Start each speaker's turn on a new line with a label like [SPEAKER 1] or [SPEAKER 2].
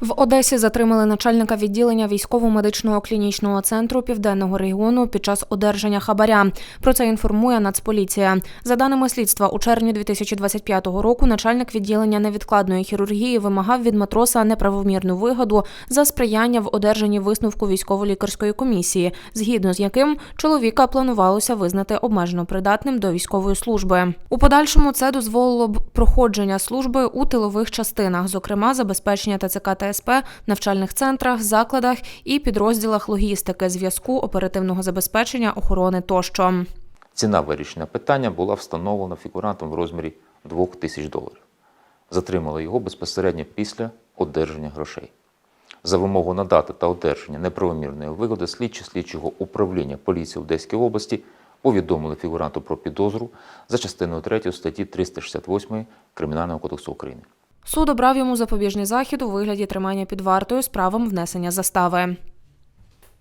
[SPEAKER 1] В Одесі затримали начальника відділення військово-медичного клінічного центру південного регіону під час одержання хабаря. Про це інформує Нацполіція. За даними слідства, у червні 2025 року начальник відділення невідкладної хірургії вимагав від матроса неправомірну вигоду за сприяння в одержанні висновку військово-лікарської комісії, згідно з яким чоловіка планувалося визнати обмежено придатним до військової служби. У подальшому це дозволило б проходження служби у тилових частинах, зокрема забезпечення ТЦК та СП, навчальних центрах, закладах і підрозділах логістики, зв'язку, оперативного забезпечення, охорони тощо.
[SPEAKER 2] Ціна вирішення питання була встановлена фігурантом в розмірі 2 тисяч доларів. Затримали його безпосередньо після одержання грошей. За вимогу надати та одержання неправомірної вигоди слідчі слідчого управління поліції Одеській області повідомили фігуранту про підозру за частиною 3 статті 368 Кримінального кодексу України.
[SPEAKER 1] Суд обрав йому запобіжний захід у вигляді тримання під вартою з правом внесення застави.